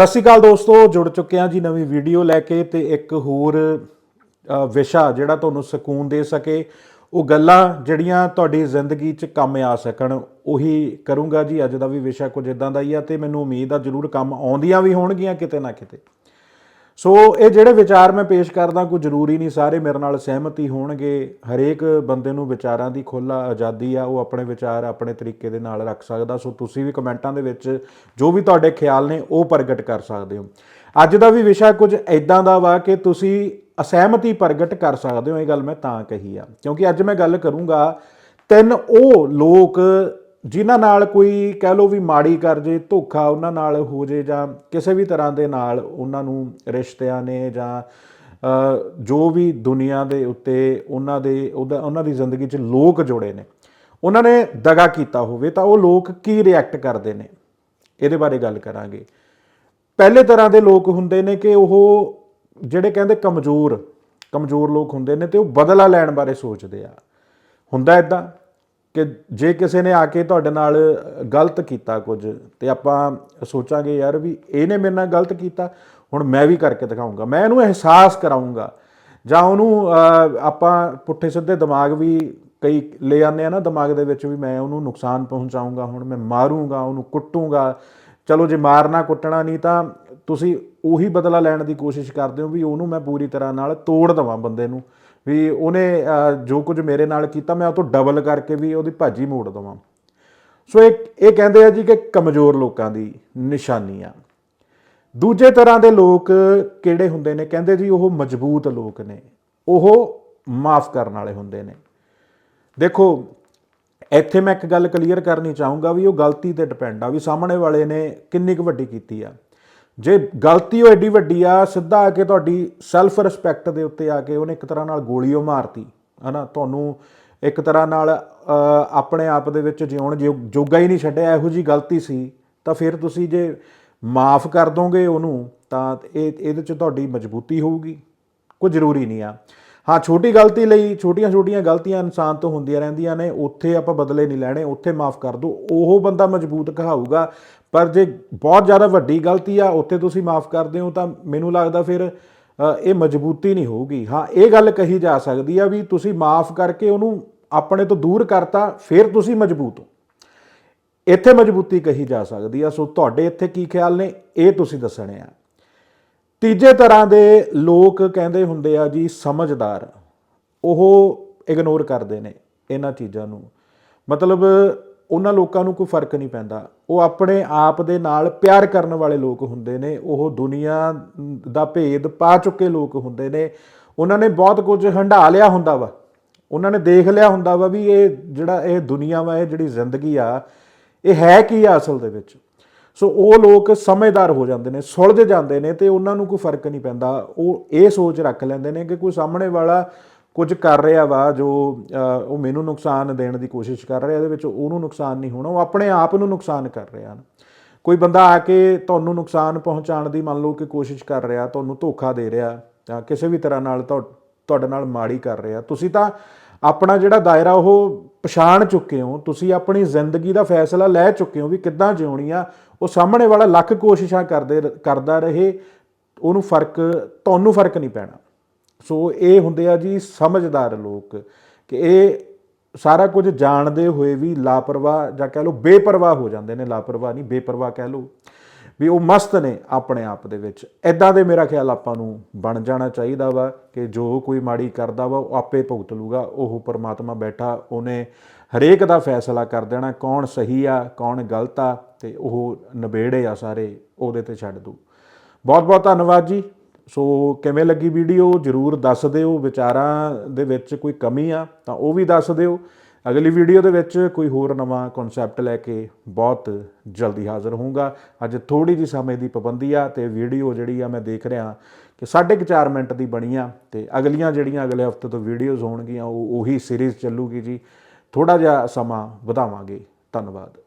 ਸਤਿ ਸ਼੍ਰੀ ਅਕਾਲ ਦੋਸਤੋ, ਜੁੜ ਚੁੱਕੇ ਹਾਂ ਜੀ ਨਵੀਂ ਵੀਡੀਓ ਲੈ ਕੇ ਤੇ ਇੱਕ ਹੋਰ ਵਿਸ਼ਾ ਜਿਹੜਾ ਤੁਹਾਨੂੰ ਸਕੂਨ ਦੇ ਸਕੇ, ਉਹ ਗੱਲਾਂ ਜਿਹੜੀਆਂ ਤੁਹਾਡੀ ਜ਼ਿੰਦਗੀ 'ਚ ਕੰਮ ਆ ਸਕਣ, ਉਹੀ ਕਰੂੰਗਾ ਜੀ। ਅੱਜ ਦਾ ਵੀ ਵਿਸ਼ਾ ਕੁਝ ਇਦਾਂ ਦਾ ਹੀ ਆ ਤੇ ਮੈਨੂੰ ਉਮੀਦ ਆ ਜ਼ਰੂਰ ਕੰਮ ਆਉਂਦੀਆਂ ਵੀ ਹੋਣਗੀਆਂ ਕਿਤੇ ਨਾ ਕਿਤੇ। ਸੋ ਇਹ ਜਿਹੜੇ ਵਿਚਾਰ ਮੈਂ ਪੇਸ਼ ਕਰਦਾ ਕੋਈ ਜ਼ਰੂਰੀ ਨਹੀਂ, ਸਾਰੇ ਮੇਰੇ ਨਾਲ ਸਹਿਮਤੀ ਹੋਣਗੇ। ਹਰੇਕ ਬੰਦੇ ਨੂੰ ਵਿਚਾਰਾਂ ਦੀ ਖੁੱਲ੍ਹ ਆਜ਼ਾਦੀ ਆ, ਉਹ ਆਪਣੇ ਵਿਚਾਰ ਆਪਣੇ ਤਰੀਕੇ ਦੇ ਨਾਲ ਰੱਖ ਸਕਦਾ। ਸੋ ਤੁਸੀਂ ਵੀ ਕਮੈਂਟਾਂ ਦੇ ਵਿੱਚ ਜੋ ਵੀ ਤੁਹਾਡੇ ਖਿਆਲ ਨੇ, ਉਹ ਪ੍ਰਗਟ ਕਰ ਸਕਦੇ ਹੋ। ਅੱਜ ਦਾ ਵੀ ਵਿਸ਼ਾ ਕੁਝ ਐਦਾਂ ਦਾ ਵਾ ਕਿ ਤੁਸੀਂ ਅਸਹਿਮਤੀ ਪ੍ਰਗਟ ਕਰ ਸਕਦੇ ਹੋ, ਇਹ ਗੱਲ ਮੈਂ ਤਾਂ ਕਹੀ ਆ। ਕਿਉਂਕਿ ਅੱਜ ਮੈਂ ਗੱਲ ਕਰੂੰਗਾ, ਤਿੰਨ ਉਹ ਲੋਕ ਜਿਨ੍ਹਾਂ ਨਾਲ ਕੋਈ ਕਹਿ ਲਓ ਵੀ ਮਾੜੀ ਕਰ ਜੇ, ਧੋਖਾ ਉਹਨਾਂ ਨਾਲ ਹੋ ਜੇ ਜਾਂ ਕਿਸੇ ਵੀ ਤਰ੍ਹਾਂ ਦੇ ਨਾਲ ਉਹਨਾਂ ਨੂੰ ਰਿਸ਼ਤਿਆਂ ਨੇ ਜਾਂ ਜੋ ਵੀ ਦੁਨੀਆ ਦੇ ਉੱਤੇ ਉਹਨਾਂ ਦੇ, ਉਹਦਾ- ਉਹਨਾਂ ਦੀ ਜ਼ਿੰਦਗੀ 'ਚ ਲੋਕ ਜੁੜੇ ਨੇ, ਉਹਨਾਂ ਨੇ ਦਗਾ ਕੀਤਾ ਹੋਵੇ ਤਾਂ ਉਹ ਲੋਕ ਕੀ ਰਿਐਕਟ ਕਰਦੇ ਨੇ? ਇਹਦੇ ਬਾਰੇ ਗੱਲ ਕਰਾਂਗੇ। ਪਹਿਲੇ ਤਰ੍ਹਾਂ ਦੇ ਲੋਕ ਹੁੰਦੇ ਨੇ ਕਿ ਉਹ ਜਿਹੜੇ ਕਹਿੰਦੇ ਕਮਜ਼ੋਰ ਕਮਜ਼ੋਰ ਲੋਕ ਹੁੰਦੇ ਨੇ ਤੇ ਉਹ ਬਦਲਾ ਲੈਣ ਬਾਰੇ ਸੋਚਦੇ ਆ। ਹੁੰਦਾ ਇਦਾਂ ਕਿ ਜੇ ਕਿਸੇ ਨੇ ਆ ਕੇ ਤੁਹਾਡੇ ਨਾਲ ਗਲਤ ਕੀਤਾ ਕੁਝ, ਤੇ ਆਪਾਂ ਸੋਚਾਂਗੇ, ਯਾਰ ਵੀ ਇਹਨੇ ਮੇਰੇ ਨਾਲ ਗਲਤ ਕੀਤਾ, ਹੁਣ ਮੈਂ ਵੀ ਕਰਕੇ ਦਿਖਾਉਂਗਾ ਮੈਂ ਇਹਨੂੰ ਅਹਿਸਾਸ ਕਰਾਉਂਗਾ ਜਾਂ ਉਹਨੂੰ ਆਪਾਂ ਪੁੱਠੇ ਸਿੱਧੇ ਦਿਮਾਗ ਵੀ ਕਈ ਲੈ ਆਉਂਦੇ ਆ ਨਾ, ਦਿਮਾਗ ਦੇ ਵਿੱਚ ਵੀ ਮੈਂ ਉਹਨੂੰ ਨੁਕਸਾਨ ਪਹੁੰਚਾਉਂਗਾ ਹੁਣ ਮੈਂ ਮਾਰੂੰਗਾ, ਉਹਨੂੰ ਕੁੱਟੂੰਗਾ। ਚਲੋ, ਜੇ ਮਾਰਨਾ ਕੁੱਟਣਾ ਨਹੀਂ ਤਾਂ ਤੁਸੀਂ ਉਹੀ ਬਦਲਾ ਲੈਣ ਦੀ ਕੋਸ਼ਿਸ਼ ਕਰਦੇ ਹੋ ਵੀ ਉਹਨੂੰ ਮੈਂ ਪੂਰੀ ਤਰ੍ਹਾਂ ਨਾਲ ਤੋੜ ਦਵਾਂ ਬੰਦੇ ਨੂੰ। ਵੀ ਉਹਨੇ ਜੋ ਕੁਝ ਮੇਰੇ ਨਾਲ ਕੀਤਾ, ਮੈਂ ਉਹ ਤੋਂ ਡਬਲ ਕਰਕੇ ਵੀ ਉਹਦੀ ਭਾਜੀ ਮੋੜ ਦਵਾਂ। ਸੋ ਇਹ ਇਹ ਕਹਿੰਦੇ ਆ ਜੀ ਕਿ ਕਮਜ਼ੋਰ ਲੋਕਾਂ ਦੀ ਨਿਸ਼ਾਨੀ ਆ ਦੂਜੇ ਤਰ੍ਹਾਂ ਦੇ ਲੋਕ ਕਿਹੜੇ ਹੁੰਦੇ ਨੇ? ਕਹਿੰਦੇ ਜੀ ਉਹ ਮਜ਼ਬੂਤ ਲੋਕ ਨੇ। ਉਹ ਮਾਫ ਕਰਨ ਵਾਲੇ ਹੁੰਦੇ ਨੇ। ਦੇਖੋ, ਇੱਥੇ ਮੈਂ ਇੱਕ ਗੱਲ ਕਲੀਅਰ ਕਰਨੀ ਚਾਹੂੰਗਾ ਵੀ ਉਹ ਗਲਤੀ ਤੇ ਡਿਪੈਂਡ ਆ, ਵੀ ਸਾਹਮਣੇ ਵਾਲੇ ਨੇ ਕਿੰਨੀ ਕੁ ਵੱਡੀ ਕੀਤੀ ਆ। ਜੇ ਗਲਤੀ ਉਹ ਐਡੀ ਵੱਡੀ ਆ, ਸਿੱਧਾ ਆ ਕੇ ਤੁਹਾਡੀ ਸੈਲਫ ਰਿਸਪੈਕਟ ਦੇ ਉੱਤੇ ਆ ਕੇ ਉਹਨੇ ਇੱਕ ਤਰ੍ਹਾਂ ਨਾਲ ਗੋਲੀਓ ਉਹ ਮਾਰਤੀ, ਹਨਾ? ਤੁਹਾਨੂੰ ਇੱਕ ਤਰ੍ਹਾਂ ਨਾਲ ਆਪਣੇ ਆਪ ਦੇ ਵਿੱਚ ਜਿਉਣ ਜੋਗਾ ਹੀ ਨਹੀਂ ਛੱਡਿਆ, ਇਹੋ ਜੀ ਗਲਤੀ ਸੀ, ਤਾਂ ਫਿਰ ਤੁਸੀਂ ਜੇ ਮਾਫ ਕਰ ਦੋਗੇ ਉਹਨੂੰ, ਤਾਂ ਇਹ, ਇਹਦੇ ਚ ਤੁਹਾਡੀ ਮਜ਼ਬੂਤੀ ਹੋਊਗੀ, ਕੋਈ ਜ਼ਰੂਰੀ ਨਹੀਂ ਆ। ਹਾਂ, ਛੋਟੀ ਗਲਤੀ ਲਈ ਛੋਟੀਆਂ-ਛੋਟੀਆਂ ਗਲਤੀਆਂ ਇਨਸਾਨ ਤੋਂ ਹੁੰਦੀਆਂ ਰਹਿੰਦੀਆਂ ਨੇ, ਉੱਥੇ ਆਪਾਂ ਬਦਲੇ ਨਹੀਂ ਲੈਣੇ, ਉੱਥੇ ਮਾਫ ਕਰ ਦਿਓ, ਉਹ ਬੰਦਾ ਮਜ਼ਬੂਤ ਕਹਾਊਗਾ। ਪਰ ਜੇ ਬਹੁਤ ਜ਼ਿਆਦਾ ਵੱਡੀ ਗਲਤੀ ਆ, ਉੱਥੇ ਤੁਸੀਂ ਮਾਫ ਕਰਦੇ ਹੋ, ਤਾਂ ਮੈਨੂੰ ਲੱਗਦਾ ਫਿਰ ਇਹ ਮਜ਼ਬੂਤੀ ਨਹੀਂ ਹੋਊਗੀ। ਹਾਂ, ਇਹ ਗੱਲ ਕਹੀ ਜਾ ਸਕਦੀ ਆ ਵੀ ਤੁਸੀਂ ਮਾਫ ਕਰਕੇ ਉਹਨੂੰ ਆਪਣੇ ਤੋਂ ਦੂਰ ਕਰਤਾ, ਫਿਰ ਤੁਸੀਂ ਮਜ਼ਬੂਤ ਹੋ। ਇੱਥੇ ਮਜ਼ਬੂਤੀ ਕਹੀ ਜਾ ਸਕਦੀ ਆ। ਸੋ ਤੁਹਾਡੇ ਇੱਥੇ ਕੀ ਖਿਆਲ ਨੇ, ਇਹ ਤੁਸੀਂ ਦੱਸਣੇ ਆ। ਤੀਜੇ ਤਰ੍ਹਾਂ ਦੇ ਲੋਕ ਕਹਿੰਦੇ ਹੁੰਦੇ ਆ ਜੀ ਸਮਝਦਾਰ। ਉਹ ਇਗਨੋਰ ਕਰਦੇ ਨੇ ਇਹਨਾਂ ਚੀਜ਼ਾਂ ਨੂੰ। ਮਤਲਬ ਉਹਨਾਂ ਲੋਕਾਂ ਨੂੰ ਕੋਈ ਫ਼ਰਕ ਨਹੀਂ ਪੈਂਦਾ। ਉਹ ਆਪਣੇ ਆਪ ਦੇ ਨਾਲ ਪਿਆਰ ਕਰਨ ਵਾਲੇ ਲੋਕ ਹੁੰਦੇ ਨੇ। ਉਹ ਦੁਨੀਆ ਦਾ ਭੇਦ ਪਾ ਚੁੱਕੇ ਲੋਕ ਹੁੰਦੇ ਨੇ। ਉਹਨਾਂ ਨੇ ਬਹੁਤ ਕੁਝ ਹੰਢਾ ਲਿਆ ਹੁੰਦਾ ਵਾ। ਉਹਨਾਂ ਨੇ ਦੇਖ ਲਿਆ ਹੁੰਦਾ ਵਾ ਵੀ ਇਹ ਜਿਹੜਾ ਇਹ ਦੁਨੀਆ ਵਾ, ਇਹ ਜਿਹੜੀ ਜ਼ਿੰਦਗੀ ਆ, ਇਹ ਹੈ ਕੀ ਆ ਅਸਲ ਦੇ ਵਿੱਚ? ਸੋ ਉਹ ਲੋਕ ਸਮਝਦਾਰ ਹੋ ਜਾਂਦੇ ਨੇ, ਸੁਲਝ ਜਾਂਦੇ ਨੇ ਤੇ ਉਹਨਾਂ ਨੂੰ ਕੋਈ ਫ਼ਰਕ ਨਹੀਂ ਪੈਂਦਾ। ਉਹ ਇਹ ਸੋਚ ਰੱਖ ਲੈਂਦੇ ਨੇ ਕਿ ਕੋਈ ਸਾਹਮਣੇ ਵਾਲਾ ਕੁਝ ਕਰ ਰਿਹਾ ਵਾ ਜੋ ਉਹ ਮੈਨੂੰ ਨੁਕਸਾਨ ਦੇਣ ਦੀ ਕੋਸ਼ਿਸ਼ ਕਰ ਰਿਹਾ, ਇਹਦੇ ਵਿੱਚ ਉਹਨੂੰ ਨੁਕਸਾਨ ਨਹੀਂ ਹੋਣਾ, ਉਹ ਆਪਣੇ ਆਪ ਨੂੰ ਨੁਕਸਾਨ ਕਰ ਰਿਹਾ ਹਨ। ਕੋਈ ਬੰਦਾ ਆ ਕੇ ਤੁਹਾਨੂੰ ਨੁਕਸਾਨ ਪਹੁੰਚਾਉਣ ਦੀ ਮੰਨ ਲਓ ਕਿ ਕੋਸ਼ਿਸ਼ ਕਰ ਰਿਹਾ, ਤੁਹਾਨੂੰ ਧੋਖਾ ਦੇ ਰਿਹਾ, ਜਾਂ ਕਿਸੇ ਵੀ ਤਰ੍ਹਾਂ ਨਾਲ ਤੁਹਾਡੇ ਨਾਲ ਮਾੜੀ ਕਰ ਰਿਹਾ, ਤੁਸੀਂ ਤਾਂ ਆਪਣਾ ਜਿਹੜਾ ਦਾਇਰਾ ਉਹ ਪਛਾਣ ਚੁੱਕੇ ਹੋ, ਤੁਸੀਂ ਆਪਣੀ ਜ਼ਿੰਦਗੀ ਦਾ ਫੈਸਲਾ ਲੈ ਚੁੱਕੇ ਹੋ ਵੀ ਕਿੱਦਾਂ ਜਿਉਣੀ ਆ, ਉਹ ਸਾਹਮਣੇ ਵਾਲਾ ਲੱਖ ਕੋਸ਼ਿਸ਼ਾਂ ਕਰਦੇ ਕਰਦਾ ਰਹੇ, ਉਹਨੂੰ ਫ਼ਰਕ, ਤੁਹਾਨੂੰ ਫ਼ਰਕ ਨਹੀਂ ਪੈਣਾ। ਸੋ ਇਹ ਹੁੰਦੇ ਆ ਜੀ ਸਮਝਦਾਰ ਲੋਕ ਕਿ ਇਹ ਸਾਰਾ ਕੁਝ ਜਾਣਦੇ ਹੋਏ ਵੀ ਲਾਪਰਵਾਹ ਜਾਂ ਕਹਿ ਲਓ ਬੇਪਰਵਾਹ ਹੋ ਜਾਂਦੇ ਨੇ, ਲਾਪਰਵਾਹ ਨਹੀਂ, ਬੇਪਰਵਾਹ ਕਹਿ ਲਓ। ਵੀ ਉਹ ਮਸਤ ਨੇ ਆਪਣੇ ਆਪ ਦੇ ਵਿੱਚ। ਐਦਾਂ ਦੇ ਮੇਰਾ ਖਿਆਲ ਆਪਾਂ ਨੂੰ ਬਣ ਜਾਣਾ ਚਾਹੀਦਾ ਵਾ ਕਿ ਜੋ ਕੋਈ ਮਾੜੀ ਕਰਦਾ ਵਾ, ਉਹ ਆਪੇ ਭੁਗਤ ਲੂਗਾ। ਉਹ ਪਰਮਾਤਮਾ ਬੈਠਾ, ਉਹਨੇ ਹਰੇਕ ਦਾ ਫੈਸਲਾ ਕਰ ਦੇਣਾ, ਕੌਣ ਸਹੀ ਆ, ਕੌਣ ਗਲਤ ਆ, ਤੇ ਉਹ ਨਿਬੇੜੇ ਆ ਸਾਰੇ, ਉਹਦੇ ਤੇ ਛੱਡ ਦੂ। ਬਹੁਤ ਬਹੁਤ ਧੰਨਵਾਦ ਜੀ। ਸੋ ਕਿਵੇਂ ਲੱਗੀ ਵੀਡੀਓ, ਜਰੂਰ ਦੱਸ ਦਿਓ। ਵਿਚਾਰਾਂ ਦੇ ਵਿੱਚ ਕੋਈ ਕਮੀ ਆ ਤਾਂ ਉਹ ਵੀ ਦੱਸ ਦਿਓ। ਅਗਲੀ ਵੀਡੀਓ ਦੇ ਵਿੱਚ ਕੋਈ ਹੋਰ ਨਵਾਂ ਕਨਸੈਪਟ ਲੈ ਕੇ ਬਹੁਤ ਜਲਦੀ ਹਾਜ਼ਰ ਹੋਊਂਗਾ। ਅੱਜ ਥੋੜੀ ਜੀ ਸਮੇਂ ਦੀ ਪਾਬੰਦੀ ਆ ਤੇ ਵੀਡੀਓ ਜਿਹੜੀ ਆ ਮੈਂ ਦੇਖ ਰਿਹਾ ਕਿ 4.5 ਮਿੰਟ ਦੀ ਬਣੀ ਆ ਤੇ ਅਗਲੀਆਂ ਜਿਹੜੀਆਂ ਅਗਲੇ ਹਫ਼ਤੇ ਤੋਂ ਵੀਡੀਓਜ਼ ਹੋਣਗੀਆਂ, ਉਹ ਉਹੀ ਸੀਰੀਜ਼ ਚੱਲੂਗੀ ਜੀ। ਥੋੜਾ ਜਿਹਾ ਸਮਾਂ ਵਧਾਵਾਂਗੇ। ਧੰਨਵਾਦ।